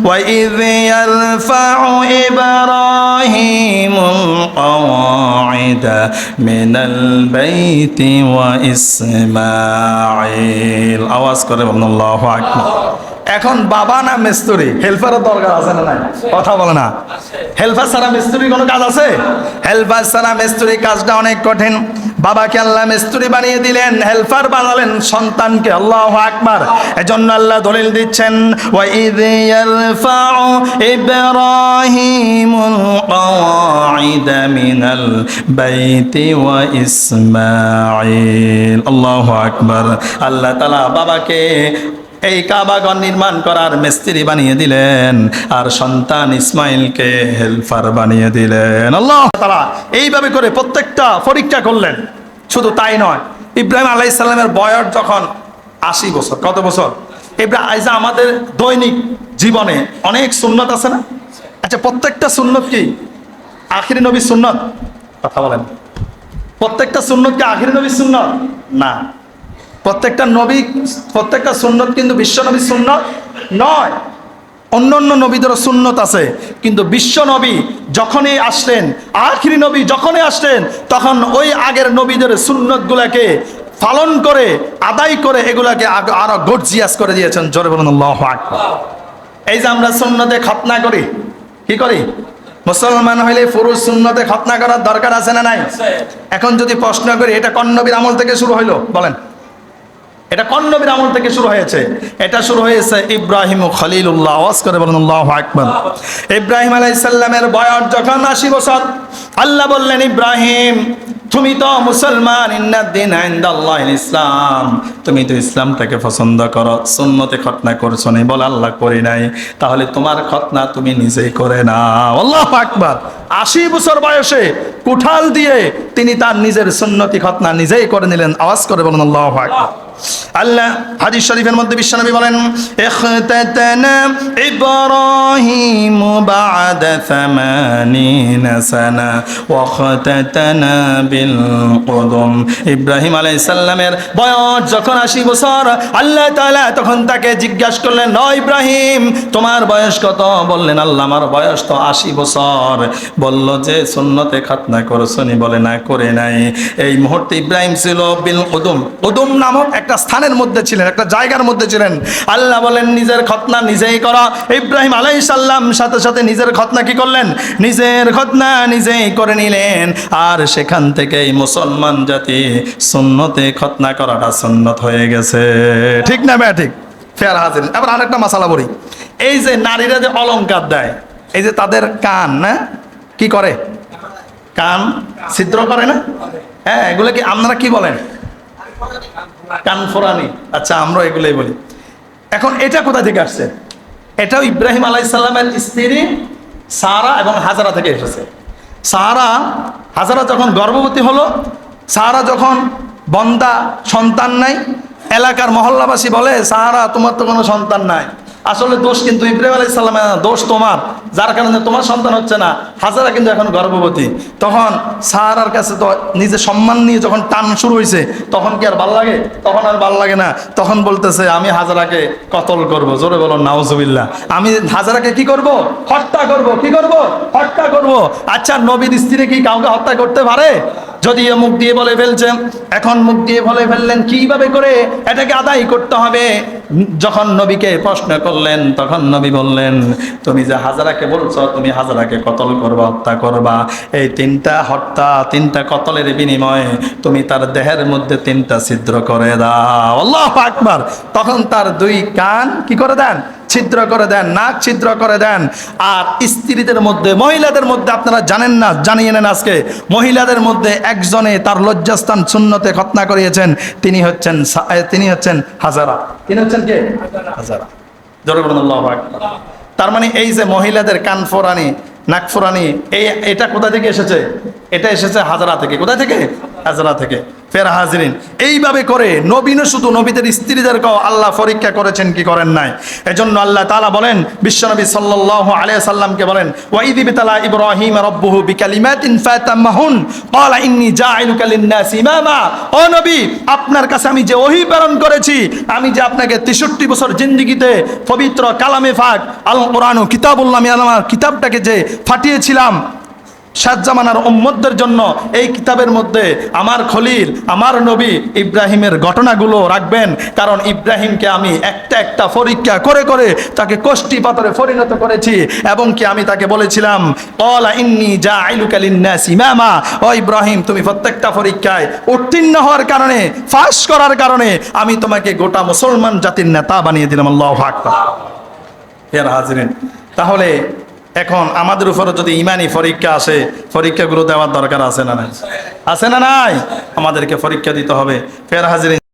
وإذ يرفع إبراهيم القواعد من البيت وإسماعيل আওয়াজ করে বলুন আল্লাহু আকবার এখন বাবা না মিস্ত্রি হেল্পারের দরকার আছে না নাই কথা বলে না হেল্পার ছাড়া মিস্ত্রি কোনো কাজ আছে হেল্পার ছাড়া মিস্ত্রি কাজটা অনেক কঠিন বাবাকে আল্লাহ মিস্ত্রি বানিয়ে দিলেন হেল্পার বানালেন সন্তানকে আল্লাহ আকবার এজন্য আল্লাহ দলিল দিচ্ছেন ওয়াইদ ইয়ারফাউ ইব্রাহিমুল قواعد من البيت وإسماعيل الله أكبر আল্লাহ তালা বাবাকে এই কাবাগর নির্মাণ করার মিস্ত্রি বানিয়ে দিলেন, আর সন্তান ইসমাইলকে হেল্পার বানিয়ে দিলেন। আল্লাহ তালা এইভাবে করে প্রত্যেকটা পরীক্ষা করলেন। শুধু তাই নয়, ইব্রাহিম আলাইসাল্লামের বয়স যখন আশি বছর, কত বছর? ইব্রাহিম আইজা আমাদের দৈনিক জীবনে অনেক সুন্নত আছে না? আচ্ছা প্রত্যেকটা সুন্নত কি? আখিরি নবী সুন্নত? কথা বলেন। প্রত্যেকটা সুন্নত কি আখিরি নবী সুন্নত? না। প্রত্যেকটা নবী প্রত্যেকটা সুন্নত কিন্তু বিশ্ব নবী সুন্নত নয়। অন্য অন্য নবীদেরও সুন্নত আছে কিন্তু বিশ্ব নবী যখনই আসলেন আখিরি নবী যখনই আসলেন তখন ওই আগের নবীদের সুন্নতগুলাকে পালন করে আদায় করে এগুলাকে আরও গর্জিয়াস করে দিয়েছেন। জোরে বলুন এই যে আমরা সুন্নতে খতনা করি কি করি? মুসলমান হইলে পুরুষ সুন্নতে খতনা করার দরকার আছে না নাই? এখন যদি প্রশ্ন করি এটা কোন নবীর আমল থেকে শুরু হইল? বলেন। এটা কোন নবীর আমল থেকে শুরু হয়েছে? এটা শুরু হয়েছে ইব্রাহিম খলিলুল্লাহ। আওয়াজ করে বলেন, আল্লাহ আকবার। ইব্রাহিম আলাইসাল্লামের বয়স যখন আশি বছর, আল্লাহ বললেন, ইব্রাহিম, তুমি তো মুসলমান ইন্নাদ্দিন ইসলাম। তুমি তো ইসলামটাকে পছন্দ করো, সুন্নতে খতনা করছ নি। বল, আল্লাহ করি নাই। তাহলে তোমার খতনা তুমি নিজেই করে না আল্লাহ আকবার। আশি বছর বয়সে কুঠাল দিয়ে তিনি তার নিজের সুন্নতি খতনা নিজেই করে নিলেন। আওয়াজ করে বলেন, আল্লাহ আল্লাহ হাদিস শরীফের মধ্যে বিশ্বনবী বলেন ইব্রাহিম বা'দা 80 সানা ওয়া খতাতানা বিল কুদুম। ইব্রাহিম আলাইহিস সালামের বয়স যখন 80 বছর, আল্লাহ তাআলা তখন তাকে জিজ্ঞাসা করলেন ন ইব্রাহিম, তোমার বয়স কত? বললেন, আল্লাহ, আমার বয়স তো 80 বছর। বলল, যে সুন্নতে খতনা করছনি বলে না করে নাই। এই মুহূর্তে ইব্রাহিম ছিল বিল কুদুম কুদুম নামক একটা স্থানের মধ্যে ছিলেন, একটা জায়গার মধ্যে ছিলেন। আল্লাহ বলেন, নিজের খতনা নিজেই করা। ইব্রাহিম আলাই সাল্লাম সাথে সাথে নিজের খতনা কি করলেন? নিজের খতনা নিজেই করে নিলেন। আর সেখান থেকেই মুসলমান জাতি সুন্নতে খতনা করাটা সুন্নত হয়ে গেছে। ঠিক না ব্যা ঠিক। ফেয়ার হাজির। এবার আরেকটা মশালা বলি এই যে নারীরা যে অলংকার দেয়, এই যে তাদের কান কি করে? কান ছিদ্র করে না? হ্যাঁ এগুলো কি আপনারা কি বলেন? কানফোরানি আচ্ছা আমরা এগুলোই বলি। এখন এটা কোথা থেকে আসছে? এটাও ইব্রাহিম আলাইসাল্লামের স্ত্রী সারা এবং হাজারা থেকে এসেছে। সারা, হাজারা যখন গর্ভবতী হলো, সারা যখন বন্দা সন্তান নাই, এলাকার মহল্লাবাসী বলে সাহারা তোমার তো কোনো সন্তান নাই। আসলে দোষ কিন্তু ইব্রাহিম আলাই সাল্লামের দোষ তোমার। যার কারণে তোমার সন্তান হচ্ছে না। হাজারা কিন্তু এখন গর্ভবতী। তখন সাহারার কাছে তো নিজে সম্মান নিয়ে যখন টান শুরু হয়েছে তখন কি আর ভালো লাগে? তখন আর ভালো লাগে না। তখন বলতেছে, আমি হাজারাকে কতল করব? জোরে বলো, নাউজুবিল্লাহ। আমি হাজারাকে কি করব? হত্যা করব। কি করব? হত্যা করব। আচ্ছা নবীর স্ত্রী কি কাউকে হত্যা করতে পারে? যদি মুখ দিয়ে বলে ফেলছেন, এখন মুখ দিয়ে বলে ফেললেন, কীভাবে করে? এটাকে আদায় করতে হবে। যখন নবীকে প্রশ্ন করলেন, তখন নবী বললেন, তুমি যে হাজারাকে বলছো, তুমি হাজারাকে কতল করবা, হত্যা করবা? এই তিনটা হত্যা, তিনটা কতলের বিনিময়ে তুমি তার দেহের মধ্যে তিনটা ছিদ্র করে দাও। আল্লাহ আকবার। তখন তার দুই কান কি করে দেন? ছিদ্র করে দেন, নাক ছিদ্র করে দেন। আর স্ত্রীদের মধ্যে, মহিলাদের মধ্যে আপনারা জানেন না, জানিয়ে নেন আজকে, মহিলাদের মধ্যে একজনে তার লজ্জাস্থান শূন্যতে খতনা করিয়েছেন, তিনি হচ্ছেন তিনি হচ্ছেন হাজারা। তিনি হচ্ছেন আকবার। তার মানে এই যে মহিলাদের কান ফোরানি, নাক ফোরানি, এই এটা কোথা থেকে এসেছে? এটা এসেছে হাজারা থেকে। কোথা থেকে? হাজারা থেকে। ফের হাজরিন। এইভাবে করে নবীনও শুধু নবীদের স্ত্রীদেরকেও আল্লাহ পরীক্ষা করেছেন কি করেন নাই। এজন্য আল্লাহ তালা বলেন, বিশ্বনবী সাল্লাল্লাহু আলাইহি সাল্লামকে বলেন ওয়াইদি বিতালা ইব্রাহিম রব্বুহু বিকালিমাতিন ফাতাম্মাহুন ক্বালা ইন্নী জাইলুকা লিন-নাসি ইমামা। ও নবী, আপনার কাছে আমি যে ওহী প্রেরণ করেছি, আমি যে আপনাকে 63 বছর জিন্দেগিতে পবিত্র কালামে পাক আল কোরআন ও কিতাবুল্লাহ আমি কিতাবটাকে যে ফাটিয়েছিলাম সাজ্জামানার উম্মতদের জন্য এই কিতাবের মধ্যে আমার খলিল, আমার নবী ইব্রাহিমের ঘটনাগুলো রাখবেন। কারণ ইব্রাহিমকে আমি একটা একটা পরীক্ষা করে করে তাকে কষ্টি পাথরে পরিণত করেছি এবং কি আমি তাকে বলেছিলাম কলা ইন্নি যা ইমামা ও ইব্রাহিম, তুমি প্রত্যেকটা পরীক্ষায় উত্তীর্ণ হওয়ার কারণে, ফাঁস করার কারণে আমি তোমাকে গোটা মুসলমান জাতির নেতা বানিয়ে দিলাম। আল্লাহ আকবার। হাজিরেন, তাহলে এখন আমাদের উপরে যদি ইমানি পরীক্ষা আসে, পরীক্ষাগুলো দেওয়ার দরকার আছে না নাই? আছে না নাই? আমাদেরকে পরীক্ষা দিতে হবে। ফের হাজির